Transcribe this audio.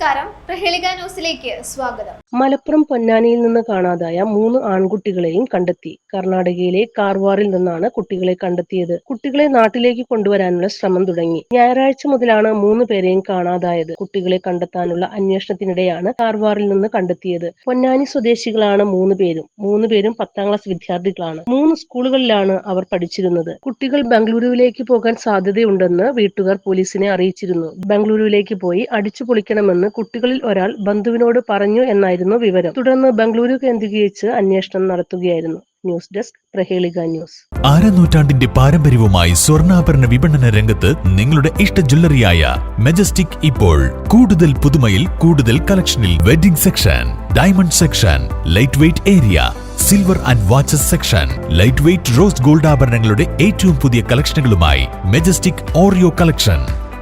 നമസ്കാരം. പ്രഹേളിക ന്യൂസിലേക്ക് സ്വാഗതം. മലപ്പുറം പൊന്നാനിയിൽ നിന്ന് കാണാതായ മൂന്ന് ആൺകുട്ടികളെയും കണ്ടെത്തി. കർണാടകയിലെ കാർവാറിൽ നിന്നാണ് കുട്ടികളെ കണ്ടെത്തിയത്. കുട്ടികളെ നാട്ടിലേക്ക് കൊണ്ടുവരാനുള്ള ശ്രമം തുടങ്ങി. ഞായറാഴ്ച മുതലാണ് മൂന്ന് പേരെയും കാണാതായത്. കുട്ടികളെ കണ്ടെത്താനുള്ള അന്വേഷണത്തിനിടെയാണ് കാർവാറിൽ നിന്ന് കണ്ടെത്തിയത്. പൊന്നാനി സ്വദേശികളാണ് മൂന്ന് പേരും. മൂന്ന് പേരും പത്താം ക്ലാസ് വിദ്യാർത്ഥികളാണ്. മൂന്ന് സ്കൂളുകളിലാണ് അവർ പഠിച്ചിരുന്നത്. കുട്ടികൾ ബംഗളൂരുവിലേക്ക് പോകാൻ സാധ്യതയുണ്ടെന്ന് വീട്ടുകാർ പോലീസിനെ അറിയിച്ചിരുന്നു. ബംഗളൂരുവിലേക്ക് പോയി അടിച്ചു പൊളിക്കണമെന്ന് കുട്ടികളിൽ ഒരാൾ ബന്ധുവിനോട് പറഞ്ഞു എന്നായിരുന്നു വിവരം. തുടർന്ന് ബംഗളൂരു കേന്ദ്രീകരിച്ച് അന്വേഷണം നടത്തുകയായിരുന്നു. News desk Prahelika news. അരനൂറ്റാണ്ടിന്റെ പാരമ്പര്യവുമായി സ്വർണാഭരണ വിപണന രംഗത്ത് നിങ്ങളുടെ ഇഷ്ട ജ്വല്ലറിയായ മെജസ്റ്റിക് ഇപ്പോൾ കൂടുതൽ പുതുമയിൽ കൂടുതൽ കളക്ഷനിൽ wedding section diamond section light weight area silver and watches section light weight rose gold ആഭരണങ്ങളുടെ ഏറ്റവും പുതിയ കളക്ഷനുകളുമായി മെജസ്റ്റിക് ഓറിയോ കളക്ഷൻ.